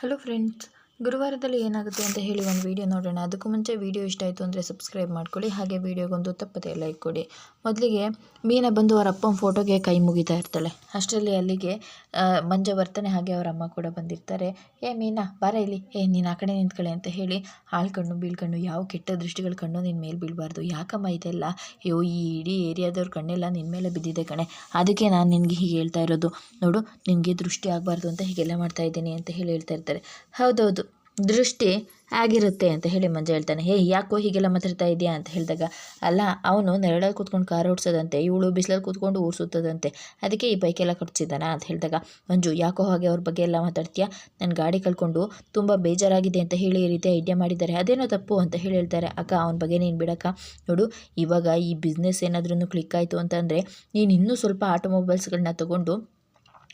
Hello friends ಗುರುವಾರದಲ್ಲಿ ಏನಾಗುತ್ತೆ ಅಂತ ಹೇಳಿ ಒಂದು ವಿಡಿಯೋ ನೋಡೋಣ. ಅದಕ್ಕೂ ಮುಂಚೆ ವಿಡಿಯೋ ಇಷ್ಟ ಆಯಿತು ಅಂದರೆ ಸಬ್ಸ್ಕ್ರೈಬ್ ಮಾಡ್ಕೊಳ್ಳಿ. ಹಾಗೆ ವಿಡಿಯೋಗೊಂದು ತಪ್ಪದೆ ಲೈಕ್ ಕೊಡಿ. ಮೊದಲಿಗೆ ಮೀನ ಬಂದು ಅವರ ಅಪ್ಪನ ಫೋಟೋಗೆ ಕೈ ಮುಗಿತಾ ಇರ್ತಾಳೆ. ಅಷ್ಟರಲ್ಲಿ ಅಲ್ಲಿಗೆ ಮಂಜ ಬರ್ತಾನೆ ಹಾಗೆ ಅವರ ಅಮ್ಮ ಕೂಡ ಬಂದಿರ್ತಾರೆ. ಏ ಮೀನಾ, ಬಾರ ಇಲ್ಲಿ. ಏ, ನೀನು ಆ ಕಡೆ ನಿಂತ್ಕೊಳ್ಳಿ ಅಂತ ಹೇಳಿ ಆಳ್ಕಣ್ಣು ಬೀಳ್ಕಣ್ಣು ಯಾವ ಕೆಟ್ಟ ದೃಷ್ಟಿಗಳ ಕಣ್ಣು ನಿನ್ನ ಮೇಲೆ ಬೀಳಬಾರ್ದು. ಯಾಕಮ್ಮ ಇದೆಲ್ಲ? ಅಯ್ಯೋ, ಈ ಇಡೀ ಏರಿಯಾದವ್ರ ಕಣ್ಣೆಲ್ಲ ನಿನ್ನ ಮೇಲೆ ಬಿದ್ದಿದೆ ಕಣೆ. ಅದಕ್ಕೆ ನಾನು ನಿನಗೆ ಹೀಗೆ ಹೇಳ್ತಾ ಇರೋದು. ನೋಡು, ನಿನಗೆ ದೃಷ್ಟಿ ಆಗಬಾರ್ದು ಅಂತ ಹೀಗೆಲ್ಲ ಮಾಡ್ತಾ ಇದ್ದೀನಿ ಅಂತ ಹೇಳಿ ಹೇಳ್ತಾ ಇರ್ತಾರೆ. ಹೌದೌದು. ದೃಷ್ಟಿ ಆಗಿರುತ್ತೆ ಅಂತ ಹೇಳಿ ಮಂಜ ಹೇಳ್ತಾನೆ. ಹೇ ಯಾಕೋ ಹೀಗೆಲ್ಲ ಮಾತಾಡ್ತಾ ಇದೆಯಾ ಅಂತ ಹೇಳಿದಾಗ, ಅಲ್ಲ, ಅವನು ನೆರಳಲ್ಲಿ ಕೂತ್ಕೊಂಡು ಕಾರ್ ಓಡಿಸೋದಂತೆ, ಇವಳು ಬಿಸಿಲಲ್ಲಿ ಕೂತ್ಕೊಂಡು ಓಡಿಸುತ್ತದಂತೆ ಸುತ್ತೋದಂತೆ ಅದಕ್ಕೆ ಈ ಬೈಕೆಲ್ಲ ಕಟ್ಸಿದ್ದಾನ? ಅಂತ ಹೇಳಿದಾಗ, ಮಂಜು, ಯಾಕೋ ಹಾಗೆ ಅವ್ರ ಬಗ್ಗೆ ಎಲ್ಲ ಮಾತಾಡ್ತೀಯಾ? ನನ್ನ ಗಾಡಿ ಕಳ್ಕೊಂಡು ತುಂಬ ಬೇಜಾರಾಗಿದೆ ಅಂತ ಹೇಳಿ ಈ ರೀತಿ ಐಡಿಯಾ ಮಾಡಿದ್ದಾರೆ. ಅದೇನೋ ತಪ್ಪು? ಅಂತ ಹೇಳಿ ಹೇಳ್ತಾರೆ. ಅಕ್ಕ, ಅವನ ಬಗ್ಗೆ ನೀನು ಬಿಡಕ್ಕ. ನೋಡು, ಇವಾಗ ಈ ಬಿಸ್ನೆಸ್ ಏನಾದ್ರೂ ಕ್ಲಿಕ್ ಆಯಿತು ಅಂತಂದರೆ ನೀನು ಇನ್ನೂ ಸ್ವಲ್ಪ ಆಟೋಮೊಬೈಲ್ಸ್ಗಳನ್ನ ತೊಗೊಂಡು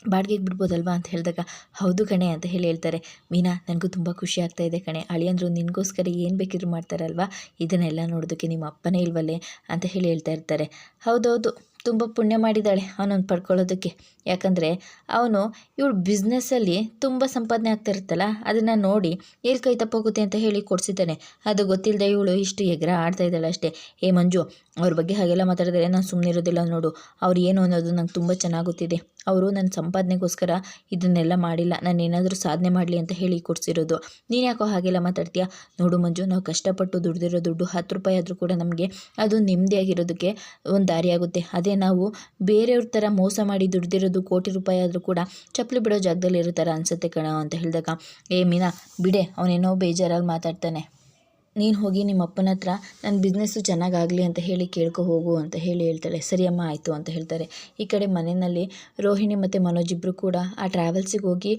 ಬಾಡಿಗೆಗೆ ಬಿಡ್ಬೋದಲ್ವಾ ಅಂತ ಹೇಳಿದಾಗ, ಹೌದು ಕಣೆ ಅಂತ ಹೇಳಿ ಹೇಳ್ತಾರೆ. ಮೀನಾ, ನನಗೂ ತುಂಬ ಖುಷಿ ಆಗ್ತಾ ಇದೆ ಕಣೆ. ಅಳಿಯಂದ್ರು ನಿನಗೋಸ್ಕರ ಏನು ಬೇಕಿದ್ರು ಮಾಡ್ತಾರಲ್ವಾ? ಇದನ್ನೆಲ್ಲ ನೋಡೋದಕ್ಕೆ ನಿಮ್ಮ ಅಪ್ಪನೇ ಇಲ್ವಲ್ಲೇ? ಅಂತ ಹೇಳಿ ಹೇಳ್ತಾ ಇರ್ತಾರೆ. ಹೌದೌದು. ತುಂಬ ಪುಣ್ಯ ಮಾಡಿದ್ದಾಳೆ ಅವನನ್ನು ಪಡ್ಕೊಳ್ಳೋದಕ್ಕೆ. ಯಾಕಂದರೆ ಅವನು ಇವಳು ಬಿಸ್ನೆಸ್ಸಲ್ಲಿ ತುಂಬ ಸಂಪಾದನೆ ಆಗ್ತಿರುತ್ತಲ್ಲ ಅದನ್ನು ನೋಡಿ ಎಲ್ಲಿ ಕೈ ತಪ್ಪೋಗುತ್ತೆ ಅಂತ ಹೇಳಿ ಕೊಡಿಸಿದ್ದಾನೆ. ಅದು ಗೊತ್ತಿಲ್ಲದೆ ಇವಳು ಇಷ್ಟು ಎಗ್ರ ಆಡ್ತಾ ಇದ್ದಾಳೆ ಅಷ್ಟೇ. ಏ ಮಂಜು, ಅವ್ರ ಬಗ್ಗೆ ಹಾಗೆಲ್ಲ ಮಾತಾಡಿದ್ರೆ ನಾನು ಸುಮ್ಮನೆ ಇರೋದಿಲ್ಲ ನೋಡು. ಅವ್ರು ಏನು ಅನ್ನೋದು ನಂಗೆ ತುಂಬ ಚೆನ್ನಾಗಿ ಗೊತ್ತಿದೆ ಅವರು ನನ್ನ ಸಂಪಾದನೆಗೋಸ್ಕರ ಇದನ್ನೆಲ್ಲ ಮಾಡಿಲ್ಲ. ನಾನು ಏನಾದರೂ ಸಾಧನೆ ಮಾಡಲಿ ಅಂತ ಹೇಳಿ ಕೊಡಿಸಿರೋದು. ನೀನು ಯಾಕೋ ಹಾಗೆಲ್ಲ ಮಾತಾಡ್ತೀಯ? ನೋಡು ಮಂಜು, ನಾವು ಕಷ್ಟಪಟ್ಟು ದುಡ್ದಿರೋ ದುಡ್ಡು ಹತ್ತು ರೂಪಾಯಿ ಆದರೂ ಕೂಡ ನಮಗೆ ಅದು ನೆಮ್ಮದಿಯಾಗಿರೋದಕ್ಕೆ ಒಂದು ದಾರಿ ಆಗುತ್ತೆ. ಅದೇ ನಾವು ಬೇರೆಯವ್ರ ಥರ ಮೋಸ ಮಾಡಿ ದುಡ್ದಿರೋದು ಕೋಟಿ ರೂಪಾಯಿ ಆದರೂ ಕೂಡ ಚಪ್ಪಲಿ ಬಿಡೋ ಜಾಗದಲ್ಲಿ ಇರೋ ಥರ ಅನಿಸುತ್ತೆ ಕಣ ಅಂತ ಹೇಳಿದಾಗ. ಏ ಮೀನಾ, ಬಿಡೆ ಅವನೇನೋ ಬೇಜಾರಾಗಿ ಮಾತಾಡ್ತಾನೆ. ನೀನು ಹೋಗಿ ನಿಮ್ಮ ಅಪ್ಪನ ಹತ್ರ ನನ್ನ ಬಿಸ್ನೆಸ್ಸು ಚೆನ್ನಾಗಾಗಲಿ ಅಂತ ಹೇಳಿ ಕೇಳ್ಕೊ ಹೋಗು ಅಂತ ಹೇಳಿ ಹೇಳ್ತಾಳೆ. ಸರಿಯಮ್ಮ ಆಯಿತು ಅಂತ ಹೇಳ್ತಾರೆ. ಈ ಕಡೆ ಮನೆಯಲ್ಲಿ ರೋಹಿಣಿ ಮತ್ತು ಮನೋಜ್ ಇಬ್ಬರು ಕೂಡ ಆ ಟ್ರಾವೆಲ್ಸಿಗೆ ಹೋಗಿ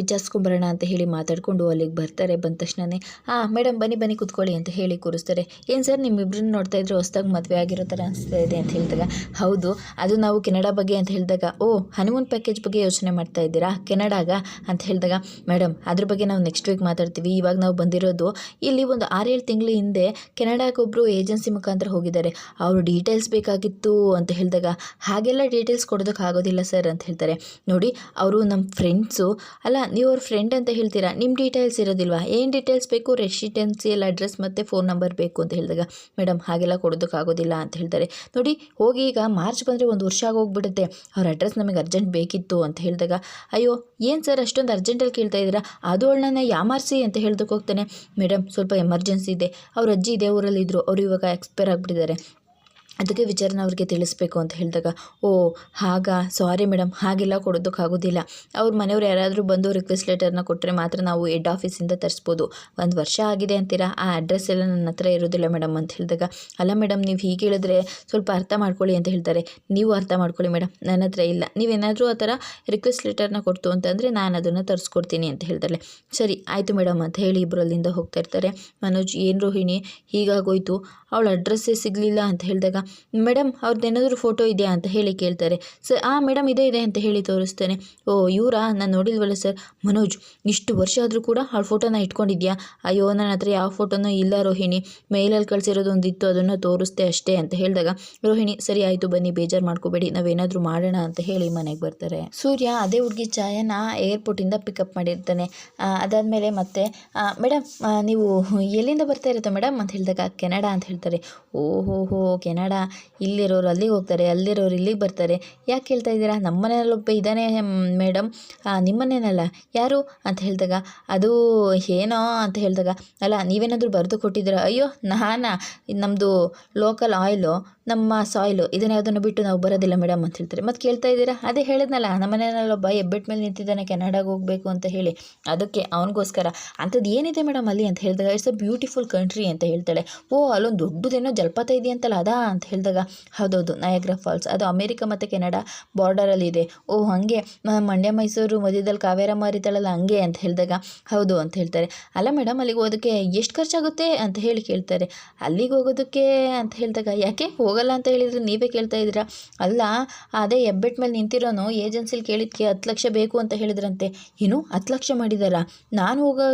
ವಿಚಾರಿಸ್ಕೊಂಬರೋಣ ಅಂತ ಹೇಳಿ ಮಾತಾಡಿಕೊಂಡು ಅಲ್ಲಿಗೆ ಬರ್ತಾರೆ. ಬಂದ ತಕ್ಷಣನೇ ಹಾಂ ಮೇಡಮ್ ಬನ್ನಿ ಬನ್ನಿ, ಕೂತ್ಕೊಳ್ಳಿ ಅಂತ ಹೇಳಿ ಕೂರಿಸ್ತಾರೆ. ಏನು ಸರ್ ನಿಮ್ಮಿಬ್ಬರನ್ನ ನೋಡ್ತಾ ಇದ್ರೆ ಹೊಸ್ದಾಗಿ ಮದುವೆ ಆಗಿರೋ ಥರ ಅನಿಸ್ತಾ ಇದೆ ಅಂತ ಹೇಳಿದಾಗ, ಹೌದು, ಅದು ನಾವು ಕೆನಡಾ ಬಗ್ಗೆ ಅಂತ ಹೇಳಿದಾಗ, ಓ ಹನಿಮೂನ್ ಪ್ಯಾಕೇಜ್ ಬಗ್ಗೆ ಯೋಚನೆ ಮಾಡ್ತಾ ಇದ್ದೀರಾ? ಕೆನಡಾಗ? ಅಂತ ಹೇಳಿದಾಗ ಮೇಡಮ್ ಅದ್ರ ಬಗ್ಗೆ ನಾವು ನೆಕ್ಸ್ಟ್ ವೀಕ್ ಮಾತಾಡ್ತೀವಿ. ಇವಾಗ ನಾವು ಬಂದಿರೋದು ಇಲ್ಲಿ ಒಂದು ಆರೇಳು ತಿಂಗಳ ಹಿಂದೆ ಕೆನಡಾಗೆ ಒಬ್ಬರು ಏಜೆನ್ಸಿ ಮುಖಾಂತರ ಹೋಗಿದ್ದಾರೆ. ಅವರು ಡೀಟೇಲ್ಸ್ ಬೇಕಾಗಿತ್ತು ಅಂತ ಹೇಳಿದಾಗ, ಹಾಗೆಲ್ಲ ಡೀಟೇಲ್ಸ್ ಕೊಡೋದಕ್ಕೆ ಆಗೋದಿಲ್ಲ ಸರ್ ಅಂತ ಹೇಳ್ತಾರೆ. ನೋಡಿ, ಅವರು ನಮ್ಮ ಫ್ರೆಂಡ್ಸು. ಅಲ್ಲ, ನೀವು ಅವ್ರ ಫ್ರೆಂಡ್ ಅಂತ ಹೇಳ್ತೀರಾ? ನಿಮ್ಮ ಡೀಟೇಲ್ಸ್ ಇರೋದಿಲ್ವಾ? ಏನು ಡೀಟೇಲ್ಸ್ ಬೇಕು? ರೆಸಿಡೆನ್ಸಿಯಲ್ ಅಡ್ರೆಸ್ ಮತ್ತು ಫೋನ್ ನಂಬರ್ ಬೇಕು ಅಂತ ಹೇಳಿದಾಗ, ಮೇಡಮ್, ಹಾಗೆಲ್ಲ ಕೊಡೋದಕ್ಕೆ ಆಗೋದಿಲ್ಲ ಅಂತ ಹೇಳ್ತಾರೆ. ನೋಡಿ, ಹೋಗಿ ಈಗ ಮಾರ್ಚ್ ಬಂದರೆ ಒಂದು ವರ್ಷ ಆಗೋಗ್ಬಿಡುತ್ತೆ ಅವ್ರ ಅಡ್ರೆಸ್ ನಮಗೆ ಅರ್ಜೆಂಟ್ ಬೇಕಿತ್ತು ಅಂತ ಹೇಳಿದಾಗ, ಅಯ್ಯೋ, ಏನು ಸರ್ ಅಷ್ಟೊಂದು ಅರ್ಜೆಂಟಲ್ಲಿ ಕೇಳ್ತಾ ಇದ್ದೀರಾ? ಅದು ಅವಳನ್ನ ಯಾಮಾರಿಸಿ ಅಂತ ಹೇಳ್ದಕ್ಕೆ ಹೋಗ್ತಾನೆ. ಮೇಡಮ್, ಸ್ವಲ್ಪ ಎಮರ್ಜೆನ್ಸಿ ಇದೆ. ಅವ್ರ ಅಜ್ಜಿ ಇದೇ ಊರಲ್ಲಿ ಅವ್ರು ಅವರು ಇವಾಗ ಎಕ್ಸ್ಪೈರ್ ಆಗಿಬಿಟ್ಟಿದ್ದಾರೆ. ಅದಕ್ಕೆ ವಿಚಾರನ ಅವ್ರಿಗೆ ತಿಳಿಸ್ಬೇಕು ಅಂತ ಹೇಳಿದಾಗ, ಓ, ಹಾಗಾ ಸಾರಿ ಮೇಡಮ್ ಹಾಗೆಲ್ಲ ಕೊಡೋದಕ್ಕಾಗೋದಿಲ್ಲ ಅವ್ರ ಮನೆಯವ್ರು ಯಾರಾದರೂ ಬಂದು ರಿಕ್ವೆಸ್ಟ್ ಲೆಟರ್ನ ಕೊಟ್ಟರೆ ಮಾತ್ರ ನಾವು ಹೆಡ್ ಆಫೀಸಿಂದ ತರಿಸ್ಬೋದು. ಒಂದು ವರ್ಷ ಆಗಿದೆ ಅಂತೀರಾ? ಆ ಅಡ್ರೆಸ್ ಎಲ್ಲ ನನ್ನ ಹತ್ರ ಇರೋದಿಲ್ಲ ಮೇಡಮ್ ಅಂತ ಹೇಳಿದಾಗ, ಅಲ್ಲ ಮೇಡಮ್ ನೀವು ಹೀಗೆ ಹೇಳಿದ್ರೆ ಸ್ವಲ್ಪ ಅರ್ಥ ಮಾಡ್ಕೊಳ್ಳಿ ಅಂತ ಹೇಳ್ತಾರೆ. ನೀವು ಅರ್ಥ ಮಾಡ್ಕೊಳ್ಳಿ ಮೇಡಮ್ ನನ್ನ ಹತ್ರ ಇಲ್ಲ. ನೀವೇನಾದರೂ ಆ ಥರ ರಿಕ್ವೆಸ್ಟ್ ಲೆಟರ್ನ ಕೊಡ್ತು ಅಂತಂದರೆ ನಾನು ಅದನ್ನು ತರಿಸ್ಕೊಡ್ತೀನಿ ಅಂತ ಹೇಳ್ತಾರೆ ಸರಿ, ಆಯಿತು ಮೇಡಮ್ ಅಂತ ಹೇಳಿ ಇಬ್ಬರು ಅಲ್ಲಿಂದ ಹೋಗ್ತಾ ಇರ್ತಾರೆ. ಮನೋಜ್ ಏನು ರೋಹಿಣಿ ಹೀಗಾಗೋಯ್ತು. ಅವಳ ಅಡ್ರೆಸ್ಸೇ ಸಿಗಲಿಲ್ಲ ಅಂತ ಹೇಳಿದಾಗ ಮೇಡಮ್, ಅವ್ರದ್ದೇನಾದರೂ ಫೋಟೋ ಇದೆಯಾ ಅಂತ ಹೇಳಿ ಕೇಳ್ತಾರೆ. ಸರ್, ಆ ಮೇಡಮ್ ಇದೆ ಇದೆ ಅಂತ ಹೇಳಿ ತೋರಿಸ್ತೇನೆ. ಓ, ಇವರಾ? ನಾನು ನೋಡಿಲ್ವಲ್ಲ ಸರ್. ಮನೋಜ್, ಇಷ್ಟು ವರ್ಷ ಆದರೂ ಕೂಡ ಆ ಫೋಟೋನ ಇಟ್ಕೊಂಡಿದ್ಯಾ? ಅಯ್ಯೋ ನನ್ನ ಹತ್ರ ಯಾವ ಫೋಟೋನೂ ಇಲ್ಲ ರೋಹಿಣಿ. ಮೇಲಲ್ಲಿ ಕಳಿಸಿರೋದು ಒಂದಿತ್ತು ಅದನ್ನು ತೋರಿಸ್ತೆ ಅಷ್ಟೇ ಅಂತ ಹೇಳಿದಾಗ, ರೋಹಿಣಿ, ಸರಿ ಆಯಿತು ಬನ್ನಿ, ಬೇಜಾರು ಮಾಡ್ಕೋಬೇಡಿ, ನಾವೇನಾದರೂ ಮಾಡೋಣ ಅಂತ ಹೇಳಿ ಮನೆಗೆ ಬರ್ತಾರೆ. ಸೂರ್ಯ ಅದೇ ಹುಡುಗಿ ಚಾಯನ ಏರ್ಪೋರ್ಟಿಂದ ಪಿಕಪ್ ಮಾಡಿರ್ತಾನೆ. ಅದಾದಮೇಲೆ ಮತ್ತೆ ಮೇಡಮ್ ನೀವು ಎಲ್ಲಿಂದ ಬರ್ತಾ ಇರುತ್ತೆ ಮೇಡಮ್? ಅಂತ ಹೇಳಿದಾಗ, ಕೆನಡಾ ಅಂತ ಹೇಳ್ತಾರೆ. ಓಹೋ ಹೋ ಕೆನಡಾ ಇಲ್ಲಿರೋರು ಅಲ್ಲಿಗೆ ಹೋಗ್ತಾರೆ, ಅಲ್ಲಿರೋರು ಇಲ್ಲಿಗೆ ಬರ್ತಾರೆ. ಯಾಕೆ ಹೇಳ್ತಾ ಇದ್ದೀರಾ? ನಮ್ಮ ಮನೆಯಲ್ಲೊಬ್ಬ ಇದ್ದಾನೆ ಮೇಡಮ್. ನಿಮ್ಮನೇನಲ್ಲ ಯಾರು? ಅಂತ ಹೇಳಿದಾಗ, ಅದು ಏನೋ ಅಂತ ಹೇಳಿದಾಗ, ಅಲ್ಲ, ನೀವೇನಾದರೂ ಬರೆದು ಕೊಟ್ಟಿದ್ದೀರಾ? ಅಯ್ಯೋ, ನಾನಾ? ನಮ್ಮದು ಲೋಕಲ್ ಆಯಿಲು ನಮ್ಮ ಸಾಯಿಲು ಇದನ್ನ ಯಾವುದನ್ನು ಬಿಟ್ಟು ನಾವು ಬರೋದಿಲ್ಲ ಮೇಡಮ್ ಅಂತ ಹೇಳ್ತಾರೆ. ಮತ್ತು ಕೇಳ್ತಾ ಇದ್ದೀರಾ? ಅದೇ ಹೇಳಿದ್ನಲ್ಲ, ನಮ್ಮ ಮನೆಯಲ್ಲೊಬ್ಬ ಎಬ್ಬೆಟ್ ಮೇಲೆ ನಿಂತಿದ್ದಾನೆ, ಕೆನಡಾಗೆ ಹೋಗಬೇಕು ಅಂತ ಹೇಳಿ. ಅದಕ್ಕೆ ಅವನಿಗೋಸ್ಕರ ಅಂಥದ್ದು ಏನಿದೆ ಮೇಡಮ್ ಅಲ್ಲಿ? ಅಂತ ಹೇಳಿದಾಗ ಇಟ್ಸ್ ಅ ಬ್ಯೂಟಿಫುಲ್ ಕಂಟ್ರಿ ಅಂತ ಹೇಳ್ತಾಳೆ. ಓ, ಅಲ್ಲೊಂದು ದೊಡ್ಡದೇನೋ ಜಲಪಾತ ಇದೆಯಂತಲ್ಲ, ಅದಾ? ಅಂತ ಹೇಳಿದಾಗ, ಹೌದೌದು ನಯಾಗ್ರಾ ಫಾಲ್ಸ್ ಅದು ಅಮೇರಿಕ ಮತ್ತು ಕೆನಡಾ ಬಾರ್ಡರಲ್ಲಿ ಇದೆ. ಓ, ಹಾಗೆ. ಮಂಡ್ಯ, ಮೈಸೂರು, ಮಧ್ಯದಲ್ಲಿ ಕಾವೇರ ಹರಿತಾಳಲ್ಲ ಹಂಗೆ ಅಂತ ಹೇಳಿದಾಗ, ಹೌದು ಅಂತ ಹೇಳ್ತಾರೆ. ಅಲ್ಲ ಮೇಡಮ್ ಅಲ್ಲಿಗೆ ಹೋಗೋದಕ್ಕೆ ಎಷ್ಟು ಖರ್ಚಾಗುತ್ತೆ ಅಂತ ಹೇಳಿ ಕೇಳ್ತಾರೆ. ಅಲ್ಲಿಗೆ ಹೋಗೋದಕ್ಕೆ ಅಂತ ಹೇಳಿದಾಗ, ಯಾಕೆ ಹೋಗಲ್ಲ ಅಂತ ಹೇಳಿದರೆ ನೀವೇ ಕೇಳ್ತಾ ಇದ್ದೀರಾ? ಅಲ್ಲ, ಅದೇ ಹೆಬ್ಬೆಟ್ ಮೇಲೆ ನಿಂತಿರೋನು ಏಜೆನ್ಸಿಲಿ ಕೇಳಿದ್ಕೆ ಹತ್ತು ಲಕ್ಷ ಬೇಕು ಅಂತ ಹೇಳಿದ್ರಂತೆ. ಏನು? ಹತ್ತು ಲಕ್ಷ ಮಾಡಿದಾರ? ನಾನು ಹೋಗೋ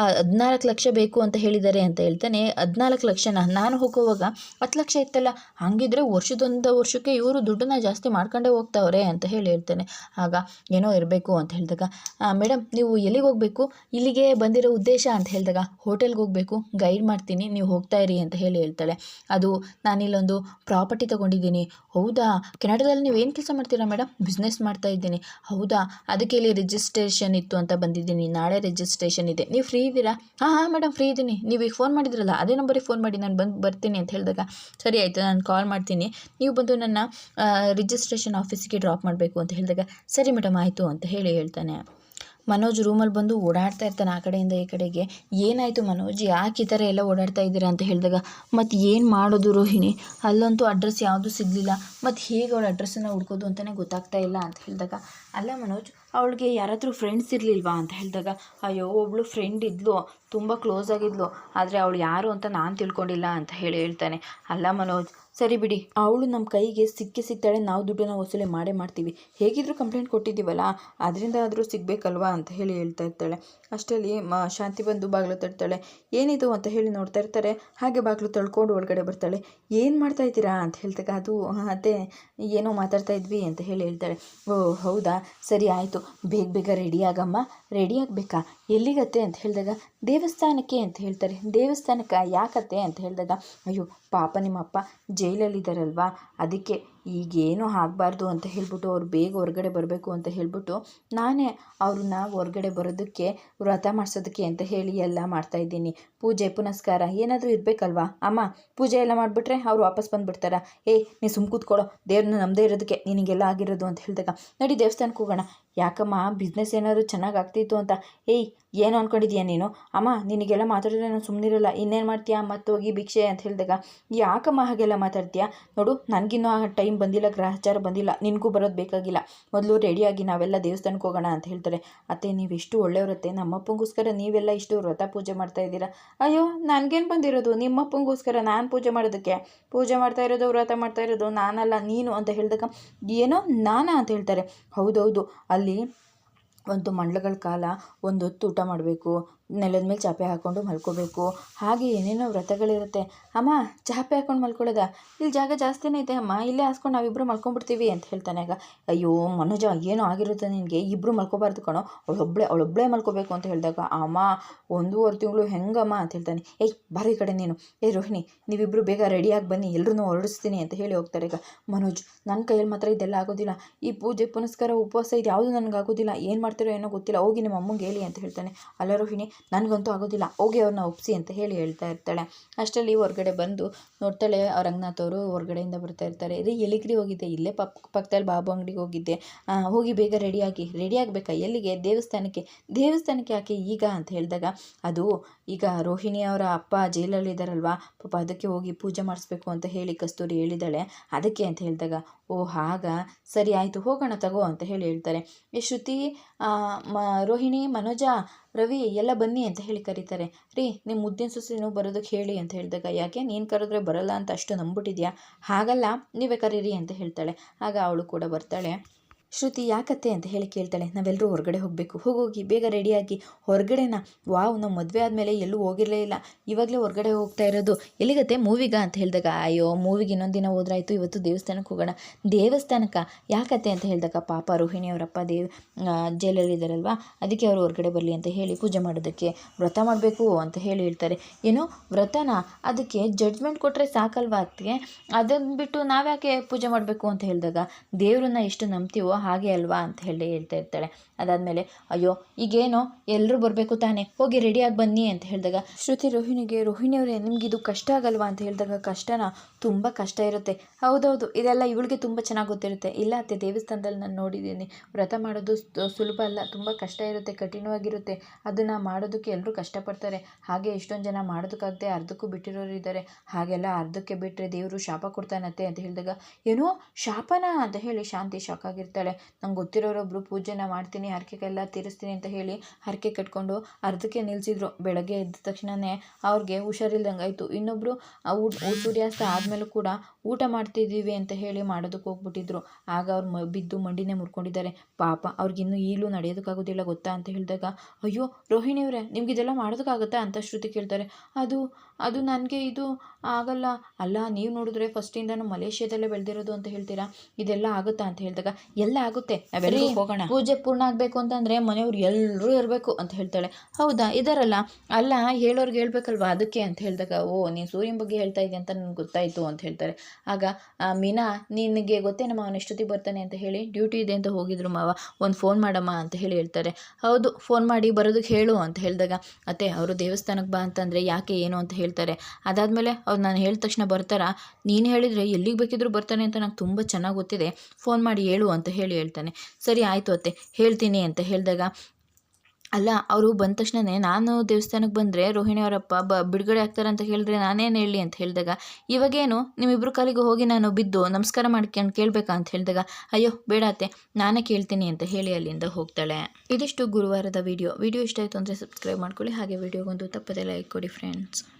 ಹದಿನಾಲ್ಕು ಲಕ್ಷ ಬೇಕು ಅಂತ ಹೇಳಿದ್ದಾರೆ ಅಂತ ಹೇಳ್ತಾನೆ. ಹದಿನಾಲ್ಕು ಲಕ್ಷನ? ನಾನು ಹೋಗುವಾಗ ಹತ್ತು ಲಕ್ಷ ಇತ್ತಲ್ಲ ಹಂಗಿದ್ರೆ ವರ್ಷದೊಂದು ವರ್ಷಕ್ಕೆ ಇವರು ದುಡ್ಡನ್ನ ಜಾಸ್ತಿ ಮಾಡ್ಕೊಂಡೇ ಹೋಗ್ತಾವ್ರೆ ಅಂತ ಹೇಳಿ ಹೇಳ್ತೇನೆ. ಆಗ ಏನೋ ಇರಬೇಕು ಅಂತ ಹೇಳಿದಾಗ ಮೇಡಮ್ ನೀವು ಎಲ್ಲಿಗೆ ಹೋಗಬೇಕು? ಇಲ್ಲಿಗೆ ಬಂದಿರೋ ಉದ್ದೇಶ ಅಂತ ಹೇಳಿದಾಗ, ಹೋಟೆಲ್ಗೆ ಹೋಗಬೇಕು, ಗೈಡ್ ಮಾಡ್ತೀನಿ, ನೀವು ಹೋಗ್ತಾ ಇರಿ ಅಂತ ಹೇಳಿ ಹೇಳ್ತಾಳೆ. ಅದು ನಾನಿಲ್ಲೊಂದು ಪ್ರಾಪರ್ಟಿ ತೊಗೊಂಡಿದ್ದೀನಿ. ಹೌದಾ? ಕೆನಡಾದಲ್ಲಿ ನೀವು ಏನು ಕೆಲಸ ಮಾಡ್ತೀರಾ ಮೇಡಮ್ ಬಿಸ್ನೆಸ್ ಮಾಡ್ತಾ ಇದ್ದೀನಿ. ಹೌದಾ? ಅದಕ್ಕೆ ಇಲ್ಲಿ ರಿಜಿಸ್ಟ್ರೇಷನ್ ಇತ್ತು ಅಂತ ಬಂದಿದ್ದೀನಿ. ನಾಳೆ ರಿಜಿಸ್ಟ್ರೇಷನ್ ಇದೆ. ನೀವು ಫ್ರೀ ಇದ್ದೀರಾ? ಹಾಂ ಹಾಂ ಮೇಡಮ್ ಫ್ರೀ ಇದ್ದೀನಿ. ನೀವು ಈಗ ಫೋನ್ ಮಾಡಿದ್ರಲ್ಲ, ಅದೇ ನಂಬರಿಗೆ ಫೋನ್ ಮಾಡಿ, ನಾನು ಬಂದು ಬರ್ತೀನಿ, ಅಂತ ಹೇಳಿದಾಗ, ಸರಿ, ಆಯಿತು, ನಾನು ಕಾಲ್ ಮಾಡ್ತೀನಿ. ನೀವು ಬಂದು ನನ್ನ ರಿಜಿಸ್ಟ್ರೇಷನ್ ಆಫೀಸಿಗೆ ಡ್ರಾಪ್ ಮಾಡಬೇಕು ಅಂತ ಹೇಳಿದಾಗ, ಸರಿ ಮೇಡಮ್ ಆಯಿತು, ಅಂತ ಹೇಳಿ ಹೇಳ್ತಾನೆ. ಮನೋಜ್ ರೂಮಲ್ಲಿ ಬಂದು ಓಡಾಡ್ತಾ ಇರ್ತಾನೆ ಆ ಕಡೆಯಿಂದ ಈ ಕಡೆಗೆ. ಏನಾಯಿತು ಮನೋಜ್, ಯಾಕೆ ಈ ಥರ ಎಲ್ಲ ಓಡಾಡ್ತಾ ಇದ್ದೀರಾ? ಅಂತ ಹೇಳಿದಾಗ, ಮತ್ತು ಏನು ಮಾಡೋದು ರೋಹಿಣಿ? ಅಲ್ಲಂತೂ ಅಡ್ರೆಸ್ ಯಾವುದೂ ಸಿಗಲಿಲ್ಲ. ಮತ್ತು ಹೇಗೆ ಅವಳ ಅಡ್ರೆಸ್ಸನ್ನು ಹುಡ್ಕೋದು ಅಂತಲೇ ಗೊತ್ತಾಗ್ತಾ ಇಲ್ಲ, ಅಂತ ಹೇಳಿದಾಗ ಅಲ್ಲ ಮನೋಜ್, ಅವಳಿಗೆ ಯಾರಾದರೂ ಫ್ರೆಂಡ್ಸ್ ಇರಲಿಲ್ವಾ ಅಂತ ಹೇಳಿದಾಗ, ಅಯ್ಯೋ, ಒಬ್ಳು ಫ್ರೆಂಡ್ ಇದ್ಲು, ತುಂಬ ಕ್ಲೋಸ್ ಆಗಿದ್ಲು, ಆದರೆ ಅವಳು ಯಾರು ಅಂತ ನಾನು ತಿಳ್ಕೊಂಡಿಲ್ಲ ಅಂತ ಹೇಳಿ ಹೇಳ್ತಾನೆ. ಅಲ್ಲ ಮನೋಜ್, ಸರಿ ಬಿಡಿ, ಅವಳು ನಮ್ಮ ಕೈಗೆ ಸಿಕ್ಕಿ ಸಿಗ್ತಾಳೆ ನಾವು ದುಡ್ಡನ್ನ ವಸೂಲಿ ಮಾಡೇ ಮಾಡ್ತೀವಿ. ಹೇಗಿದ್ರು ಕಂಪ್ಲೇಂಟ್ ಕೊಟ್ಟಿದ್ದೀವಲ್ಲ, ಅದರಿಂದ ಆದರೂ ಸಿಗಬೇಕಲ್ವಾ? ಅಂತ ಹೇಳಿ ಹೇಳ್ತಾ ಇರ್ತಾಳೆ. ಅಷ್ಟರಲ್ಲಿ ಮ, ಶಾಂತಿ ಬಂದು ಬಾಗಿಲು ತಡ್ತಾಳೆ ಏನಿದು ಅಂತ ಹೇಳಿ ನೋಡ್ತಾ ಇರ್ತಾರೆ. ಹಾಗೆ ಬಾಗಿಲು ತಳ್ಕೊಂಡು ಒಳಗಡೆ ಬರ್ತಾಳೆ. ಏನು ಮಾಡ್ತಾ ಇದ್ದೀರಾ ಅಂತ ಹೇಳ್ತಾಗ ಅದು ಅದೇ ಏನೋ ಮಾತಾಡ್ತಾ ಇದ್ವಿ ಅಂತ ಹೇಳಿ ಹೇಳ್ತಾಳೆ. ಓ, ಹೌದಾ? ಸರಿ, ಆಯಿತು. ಬೇಗ ಬೇಗ ರೆಡಿ ಆಗಮ್ಮ. ರೆಡಿ ಆಗಬೇಕಾ? ಎಲ್ಲಿಗತ್ತೆ ಅಂತ ಹೇಳಿದಾಗ, ದೇವಸ್ಥಾನಕ್ಕೆ ಅಂತ ಹೇಳ್ತಾರೆ. ದೇವಸ್ಥಾನಕ್ಕೆ ಯಾಕತ್ತೆ ಅಂತ ಹೇಳಿದಾಗ, ಅಯ್ಯೋ, ಪಾಪ ನಿಮ್ಮಪ್ಪ ಜೈಲಲ್ಲಿದ್ದಾರಲ್ವಾ? ಅದಕ್ಕೆ ಈಗೇನು ಆಗಬಾರ್ದು ಅಂತ ಹೇಳ್ಬಿಟ್ಟು ಅವ್ರು ಬೇಗ ಹೊರಗಡೆ ಬರಬೇಕು ಅಂತ ಹೇಳ್ಬಿಟ್ಟು ನಾನೇ ಅವ್ರನ್ನ ಹೊರಗಡೆ ಬರೋದಕ್ಕೆ, ವ್ರತ ಮಾಡಿಸೋದಕ್ಕೆ ಅಂತ ಹೇಳಿ ಎಲ್ಲ ಮಾಡ್ತಾಯಿದ್ದೀನಿ ಪೂಜೆ, ಪುನಸ್ಕಾರ, ಏನಾದರೂ ಇರಬೇಕಲ್ವಾ? ಅಮ್ಮ, ಪೂಜೆ ಎಲ್ಲ ಮಾಡಿಬಿಟ್ರೆ ಅವ್ರು ವಾಪಸ್ ಬಂದುಬಿಡ್ತಾರ? ಏಯ್ ನೀ ಸುಮ್ ಕೂತ್ಕೊಳ್ಳೋ ದೇವ್ರನ್ನ ನಮ್ಮದೇ ಇರೋದಕ್ಕೆ ನಿನಗೆಲ್ಲ ಆಗಿರೋದು ಅಂತ ಹೇಳಿದಾಗ, ನಡಿ ದೇವಸ್ಥಾನಕ್ಕೆ ಹೋಗೋಣ. ಯಾಕಮ್ಮ? ಬಿಸ್ನೆಸ್ ಏನಾದರೂ ಚೆನ್ನಾಗಿ ಆಗ್ತಿತ್ತು ಅಂತ. ಏಯ್ ಏನು ಅಂದ್ಕೊಂಡಿದ್ಯಾ ನೀನು? ಅಮ್ಮ, ನಿನಗೆಲ್ಲ ಮಾತಾಡಿದ್ರೆ ನಾನು ಸುಮ್ಮನಿರಲ್ಲ ಇನ್ನೇನು ಮಾಡ್ತೀಯಾ? ಮತ್ತೆ ಹೋಗಿ ಭಿಕ್ಷೆ ಅಂತ ಹೇಳಿದಾಗ, ಯಾಕಮ್ಮ ಹಾಗೆಲ್ಲ ಮಾತಾಡ್ತೀಯಾ? ನೋಡು, ನನಗಿನ್ನೂ ಆ ಟೈಮ್ ಬಂದಿಲ್ಲ, ಗ್ರಹಚಾರ ಬಂದಿಲ್ಲ. ನಿನಗೂ ಬರೋದು ಬೇಕಾಗಿಲ್ಲ. ಮೊದಲು ರೆಡಿಯಾಗಿ ನಾವೆಲ್ಲ ದೇವಸ್ಥಾನಕ್ಕೆ ಹೋಗೋಣ ಅಂತ ಹೇಳ್ತಾರೆ. ಅತ್ತೆ, ನೀವೆಷ್ಟು ಒಳ್ಳೆಯವರತ್ತೆ. ನಮ್ಮಪ್ಪಂಗೋಸ್ಕರ ನೀವೆಲ್ಲ ಇಷ್ಟು ವ್ರತ ಪೂಜೆ ಮಾಡ್ತಾ ಇದ್ದೀರಾ? ಅಯ್ಯೋ, ನನಗೇನು ಬಂದಿರೋದು? ನಿಮ್ಮಪ್ಪಂಗೋಸ್ಕರ ನಾನು ಪೂಜೆ ಮಾಡೋದಕ್ಕೆ? ಪೂಜೆ ಮಾಡ್ತಾ ಇರೋದು, ವ್ರತ ಮಾಡ್ತಾ ಇರೋದು, ನಾನಲ್ಲ, ನೀನು ಅಂತ ಹೇಳಿದಾಗ, ಏನೋ ನಾನಾ ಅಂತ ಹೇಳ್ತಾರೆ. ಹೌದೌದು. ಅಲ್ಲಿ ಒಂದು ಮಂಡ್ಲಗಳ ಕಾಲ ಒಂದು ಹೊತ್ತು ಊಟ ಮಾಡಬೇಕು. ನೆಲದ ಮೇಲೆ ಚಾಪೆ ಹಾಕ್ಕೊಂಡು ಮಲ್ಕೋಬೇಕು. ಹಾಗೆ ಏನೇನೋ ವ್ರತಗಳಿರುತ್ತೆ. ಅಮ್ಮ, ಚಾಪೆ ಹಾಕ್ಕೊಂಡು ಮಲ್ಕೊಳ್ಳೋದ? ಇಲ್ಲಿ ಜಾಗ ಜಾಸ್ತಿನೇ ಇದೆ ಅಮ್ಮ. ಇಲ್ಲೇ ಹಾಸ್ಕೊಂಡು ನಾವಿಬ್ಬರು ಮಲ್ಕೊಂಡ್ಬಿಡ್ತೀವಿ ಅಂತ ಹೇಳ್ತಾನೆ ಆಗ. ಅಯ್ಯೋ, ಮನೋಜ, ಏನೋ ಆಗಿರುತ್ತೆ ನಿನಗೆ. ಇಬ್ಬರು ಮಲ್ಕೋಬಾರ್ದು ಕಣೋ. ಅವಳೊಬ್ಬಳೆ ಅವಳೊಬ್ಬಳೇ ಮಲ್ಕೋಬೇಕು ಅಂತ ಹೇಳಿದಾಗ, ಅಮ್ಮ, ಒಂದೂವರೆ ತಿಂಗಳು ಹೆಂಗಮ್ಮ ಅಂತ ಹೇಳ್ತಾನೆ. ಏಯ್, ಬಾರಿ ಕಡೆ ನೀನು. ಏ, ರೋಹಿಣಿ ನೀವಿಬ್ಬರು ಬೇಗ ರೆಡಿಯಾಗಿ ಬನ್ನಿ. ಎಲ್ಲರೂ ಹೊರಡಿಸ್ತೀನಿ ಅಂತ ಹೇಳಿ ಹೋಗ್ತಾರೆ ಈಗ. ಮನೋಜ್ ನನ್ನ ಕೈಯಲ್ಲಿ ಮಾತ್ರ ಇದೆಲ್ಲ ಆಗೋದಿಲ್ಲ. ಈ ಪೂಜೆ, ಪುನಸ್ಕಾರ, ಉಪವಾಸ ಇದು ಯಾವುದು ನನಗಾಗೋದಿಲ್ಲ. ಏನು ಮಾಡ್ತಿರೋ ಏನೋ ಗೊತ್ತಿಲ್ಲ. ಹೋಗಿ ನಿಮ್ಮ ಅಮ್ಮಂಗೆ ಹೇಳಿ ಅಂತ ಹೇಳ್ತಾನೆ. ಅಲ್ಲ, ರೋಹಿಣಿ ನನಗಂತೂ ಆಗೋದಿಲ್ಲ. ಹೋಗಿ ಅವ್ರನ್ನ ಒಪ್ಪಿಸಿ ಅಂತ ಹೇಳಿ ಹೇಳ್ತಾ ಇರ್ತಾಳೆ. ಅಷ್ಟರಲ್ಲಿ ಹೊರಗಡೆ ಬಂದು ನೋಡ್ತಾಳೆ, ರಂಗನಾಥ್ ಅವರು ಹೊರಗಡೆಯಿಂದ ಬರ್ತಾ ಇರ್ತಾರೆ. ರೀ, ಎಲ್ಲಿಗ್ರಿ ಹೋಗಿದ್ದೆ? ಇಲ್ಲೇ ಪಕ್ ಪಕ್ಕದಲ್ಲಿ ಬಾಬು ಅಂಗಡಿಗೆ ಹೋಗಿದ್ದೆ. ಹೋಗಿ ಬೇಗ ರೆಡಿಯಾಗಿ ರೆಡಿ ಎಲ್ಲಿಗೆ? ದೇವಸ್ಥಾನಕ್ಕೆ ದೇವಸ್ಥಾನಕ್ಕೆ ಯಾಕೆ ಈಗ? ಅಂತ ಹೇಳಿದಾಗ, ಅದು ಈಗ ರೋಹಿಣಿ ಅವರ ಅಪ್ಪ ಜೈಲಲ್ಲಿದ್ದಾರಲ್ವಾ ಪಾಪ ಅದಕ್ಕೆ ಹೋಗಿ ಪೂಜೆ ಮಾಡಿಸ್ಬೇಕು ಅಂತ ಹೇಳಿ ಕಸ್ತೂರಿ ಹೇಳಿದ್ದಾಳೆ. ಅದಕ್ಕೆ? ಅಂತ ಹೇಳಿದಾಗ ಓ, ಹಾಗ? ಸರಿ, ಆಯಿತು, ಹೋಗೋಣ, ತಗೋ ಅಂತ ಹೇಳಿ ಹೇಳ್ತಾರೆ. ಈ ಶ್ರುತಿ ಮ, ರೋಹಿಣಿ, ಮನೋಜ, ರವಿ, ಎಲ್ಲ ಬನ್ನಿ ಅಂತ ಹೇಳಿ ಕರೀತಾರೆ. ರೀ ನಿಮ್ಮ ಮುದ್ದಿನ ಸೊಸೆನೂ ಬರೋದಕ್ಕೆ ಹೇಳಿ ಅಂತ ಹೇಳಿದಾಗ, ಯಾಕೆ ನೀನು ಕರೆದ್ರೆ ಬರಲ್ಲ ಅಂತ ಅಷ್ಟು ನಂಬಿಟ್ಟಿದ್ಯಾ ಹಾಗಲ್ಲ, ನೀವೇ ಕರೀರಿ ಅಂತ ಹೇಳ್ತಾಳೆ. ಆಗ ಅವಳು ಕೂಡ ಬರ್ತಾಳೆ. ಶ್ರುತಿ ಯಾಕತ್ತೆ ಅಂತ ಹೇಳಿ ಕೇಳ್ತಾಳೆ. ನಾವೆಲ್ಲರೂ ಹೊರಗಡೆ ಹೋಗಬೇಕು. ಹೋಗೋಗಿ ಬೇಗ ರೆಡಿಯಾಗಿ ಹೊರಗಡೆನ ವಾವ್ ನಾವು ಮದುವೆ ಆದಮೇಲೆ ಎಲ್ಲೂ ಹೋಗಿರಲೇ ಇಲ್ಲ. ಇವಾಗಲೇ ಹೊರಗಡೆ ಹೋಗ್ತಾ ಇರೋದು. ಎಲ್ಲಿಗತ್ತೆ? ಮೂವಿಗ ಅಂತ ಹೇಳಿದಾಗ, ಅಯ್ಯೋ, ಮೂವಿಗೆ ಇನ್ನೊಂದು ದಿನ ಹೋದ್ರಾಯ್ತು, ಇವತ್ತು ದೇವಸ್ಥಾನಕ್ಕೆ ಹೋಗೋಣ. ದೇವಸ್ಥಾನಕ್ಕೆ ಯಾಕತ್ತೆ ಅಂತ ಹೇಳಿದಾಗ, ಪಾಪ ರೋಹಿಣಿ ಅವರಪ್ಪ ದೇವ್ ಜೈಲಲ್ಲಿದ್ದಾರಲ್ವ ಅದಕ್ಕೆ ಅವರು ಹೊರಗಡೆ ಬರಲಿ ಅಂತ ಹೇಳಿ ಪೂಜೆ ಮಾಡೋದಕ್ಕೆ ವ್ರತ ಮಾಡಬೇಕು ಅಂತ ಹೇಳಿ ಹೇಳ್ತಾರೆ. ಏನೋ ವ್ರತನ? ಅದಕ್ಕೆ ಜಡ್ಜ್ಮೆಂಟ್ ಕೊಟ್ಟರೆ ಸಾಕಲ್ವಾ ಅದಕ್ಕೆ ಅದನ್ನು ಬಿಟ್ಟು ನಾವ್ಯಾಕೆ ಪೂಜೆ ಮಾಡಬೇಕು ಅಂತ ಹೇಳಿದಾಗ, ದೇವರನ್ನ ಎಷ್ಟು ನಂಬ್ತೀವೋ ಹಾಗೆ ಅಲ್ವಾ ಅಂತ ಹೇಳಿ ಹೇಳ್ತಾ ಇರ್ತಾಳೆ. ಅದಾದಮೇಲೆ, ಅಯ್ಯೋ, ಈಗೇನೋ ಎಲ್ಲರೂ ಬರಬೇಕು ತಾನೆ, ಹೋಗಿ ರೆಡಿಯಾಗಿ ಬನ್ನಿ ಅಂತ ಹೇಳಿದಾಗ, ಶ್ರುತಿ ರೋಹಿಣಿಗೆ, ರೋಹಿಣಿಯವರೇ, ನಿಮಗಿದು ಕಷ್ಟ ಆಗಲ್ವಾ? ಅಂತ ಹೇಳಿದಾಗ, ಕಷ್ಟನ? ತುಂಬ ಕಷ್ಟ ಇರುತ್ತೆ. ಹೌದೌದು, ಇದೆಲ್ಲ ಇವಳಿಗೆ ತುಂಬ ಚೆನ್ನಾಗಿ ಗೊತ್ತಿರುತ್ತೆ. ಇಲ್ಲ ಅತ್ತೆ, ದೇವಸ್ಥಾನದಲ್ಲಿ ನಾನು ನೋಡಿದ್ದೀನಿ. ವ್ರತ ಮಾಡೋದು ಸುಲಭ ಅಲ್ಲ, ತುಂಬ ಕಷ್ಟ ಇರುತ್ತೆ, ಕಠಿಣವಾಗಿರುತ್ತೆ. ಅದನ್ನು ಮಾಡೋದಕ್ಕೆ ಎಲ್ಲರೂ ಕಷ್ಟಪಡ್ತಾರೆ. ಹಾಗೆ ಎಷ್ಟೊಂದು ಜನ ಮಾಡೋದಕ್ಕಾಗದೆ ಅರ್ಧಕ್ಕೂ ಬಿಟ್ಟಿರೋರು ಇದ್ದಾರೆ. ಹಾಗೆಲ್ಲ ಅರ್ಧಕ್ಕೆ ಬಿಟ್ಟರೆ ದೇವರು ಶಾಪ ಕೊಡ್ತಾನತ್ತೆ ಅಂತ ಹೇಳಿದಾಗ, ಏನೋ ಶಾಪನ? ಅಂತ ಹೇಳಿ ಶಾಂತಿ ಶಾಕ್ ಆಗಿರ್ತಾಳೆ. ಹೇಳ್ತಾಳೆ, ನಂಗೆ ಗೊತ್ತಿರೋರೊಬ್ಬರು ಪೂಜೆನ ಮಾಡ್ತೀನಿ, ಹರಕೆಗೆಲ್ಲ ತೀರಿಸ್ತೀನಿ ಅಂತ ಹೇಳಿ ಹರಕೆ ಕಟ್ಕೊಂಡು ಅರ್ಧಕ್ಕೆ ನಿಲ್ಲಿಸಿದ್ರು ಬೆಳಗ್ಗೆ ಎದ್ದ ತಕ್ಷಣವೇ ಅವ್ರಿಗೆ ಹುಷಾರಿಲ್ದಂಗೆ ಆಯಿತು ಇನ್ನೊಬ್ಬರು ಸೂರ್ಯಾಸ್ತ ಆದಮೇಲೂ ಕೂಡ ಊಟ ಮಾಡ್ತಿದ್ದೀವಿ ಅಂತ ಹೇಳಿ ಮಾಡೋದಕ್ಕೆ ಹೋಗ್ಬಿಟ್ಟಿದ್ರು. ಆಗ ಅವ್ರು ಮ, ಬಿದ್ದು ಮಂಡಿನೇ ಮುರ್ಕೊಂಡಿದ್ದಾರೆ. ಪಾಪ ಅವ್ರಿಗಿನ್ನೂ ಈಗಲೂ ನಡೆಯೋದಕ್ಕಾಗೋದಿಲ್ಲ ಗೊತ್ತಾ ಅಂತ ಹೇಳಿದಾಗ, ಅಯ್ಯೋ ರೋಹಿಣಿಯವರೇ ನಿಮ್ಗೆ ಇದೆಲ್ಲ ಮಾಡೋದಕ್ಕಾಗತ್ತಾ? ಅಂತ ಶ್ರುತಿ ಕೇಳ್ತಾರೆ. ಅದು ಅದು ನನಗೆ ಇದು ಆಗಲ್ಲ. ಅಲ್ಲ, ನೀವು ನೋಡಿದ್ರೆ ಫಸ್ಟಿಂದನೂ ಮಲೇಷ್ಯಾದಲ್ಲೇ ಬೆಳೆದಿರೋದು ಅಂತ ಹೇಳ್ತೀರಾ? ಇದೆಲ್ಲ ಆಗುತ್ತಾ? ಅಂತ ಹೇಳಿದಾಗ, ಎಲ್ಲ ಆಗುತ್ತೆ. ನಾವೆಲ್ಲರೂ ಹೋಗೋಣ. ಪೂಜೆ ಪೂರ್ಣ ಆಗಬೇಕು ಅಂತಂದರೆ ಮನೆಯವ್ರು ಎಲ್ಲರೂ ಇರಬೇಕು ಅಂತ ಹೇಳ್ತಾಳೆ. ಹೌದಾ? ಇದಾರಲ್ಲ. ಅಲ್ಲ ಹೇಳೋರ್ಗೆ ಹೇಳ್ಬೇಕಲ್ವಾ ಅದಕ್ಕೆ ಅಂತ ಹೇಳಿದಾಗ ಓ ನೀನು ಸೂರ್ಯನ ಬಗ್ಗೆ ಹೇಳ್ತಾ ಇದೆ ಅಂತ ನನಗೆ ಗೊತ್ತಾಯಿತು ಅಂತ ಹೇಳ್ತಾರೆ. ಆಗ ಮೀನಾ ನಿನಗೆ ಗೊತ್ತೇನಮ್ಮ ಅವನು ಎಷ್ಟೊತ್ತಿಗೆ ಬರ್ತಾನೆ ಅಂತ ಹೇಳಿ ಡ್ಯೂಟಿ ಇದೆ ಅಂತ ಹೋಗಿದ್ರು ಮಾವ. ಒಂದು ಫೋನ್ ಮಾಡಮ್ಮ ಅಂತ ಹೇಳಿ ಹೇಳ್ತಾರೆ. ಹೌದು ಫೋನ್ ಮಾಡಿ ಬರೋದಕ್ಕೆ ಹೇಳು ಅಂತ ಹೇಳಿದಾಗ ಅತ್ತೆ ಅವರು ದೇವಸ್ಥಾನಕ್ಕೆ ಬಾ ಅಂತಂದರೆ ಯಾಕೆ ಏನು ಅಂತ ಹೇಳ್ತಾರೆ. ಅದಾದಮೇಲೆ ಅವ್ರು ನಾನು ಹೇಳಿದ ತಕ್ಷಣ ಬರ್ತಾರ? ನೀನು ಹೇಳಿದರೆ ಎಲ್ಲಿಗೆ ಬೇಕಿದ್ರು ಬರ್ತಾನೆ ಅಂತ ನಂಗೆ ತುಂಬ ಚೆನ್ನಾಗಿ ಗೊತ್ತಿದೆ. ಫೋನ್ ಮಾಡಿ ಹೇಳು ಅಂತ ಹೇಳಿ ಹೇಳ್ತಾನೆ, ಸರಿ ಆಯಿತು ಅತ್ತೆ, ಹೇಳ್ತೀನಿ, ಅಂತ ಹೇಳಿದಾಗ, ಅಲ್ಲ, ಅವರು ಬಂದ ತಕ್ಷಣನೇ ನಾನು ದೇವಸ್ಥಾನಕ್ಕೆ ಬಂದರೆ ರೋಹಿಣಿ ಅವರಪ್ಪ ಬ, ಬಿಡುಗಡೆ ಆಗ್ತಾರೆ ಅಂತ ಹೇಳಿದ್ರೆ ನಾನೇನು ಹೇಳಿ ಅಂತ ಹೇಳಿದಾಗ, ಇವಾಗೇನು ನಿಮ್ಮಿಬ್ಬರು ಕಾಲಿಗೆ ಹೋಗಿ ನಾನು ಬಿದ್ದು ನಮಸ್ಕಾರ ಮಾಡ್ಕೊಂಡು ಕೇಳಬೇಕಾ? ಅಂತ ಹೇಳಿದಾಗ, ಅಯ್ಯೋ, ಬೇಡ ಅತ್ತೆ, ನಾನೇ ಕೇಳ್ತೀನಿ, ಅಂತ ಹೇಳಿ ಅಲ್ಲಿಂದ ಹೋಗ್ತಾಳೆ. ಇದಿಷ್ಟು ಗುರುವಾರದ ವಿಡಿಯೋ. ವಿಡಿಯೋ ಇಷ್ಟ ಆಯಿತು ಅಂದರೆ ಸಬ್ಸ್ಕ್ರೈಬ್ ಮಾಡ್ಕೊಳ್ಳಿ. ಹಾಗೆ ವಿಡಿಯೋಗೊಂದು ತಪ್ಪದೆ ಲೈಕ್ ಕೊಡಿ ಫ್ರೆಂಡ್ಸ್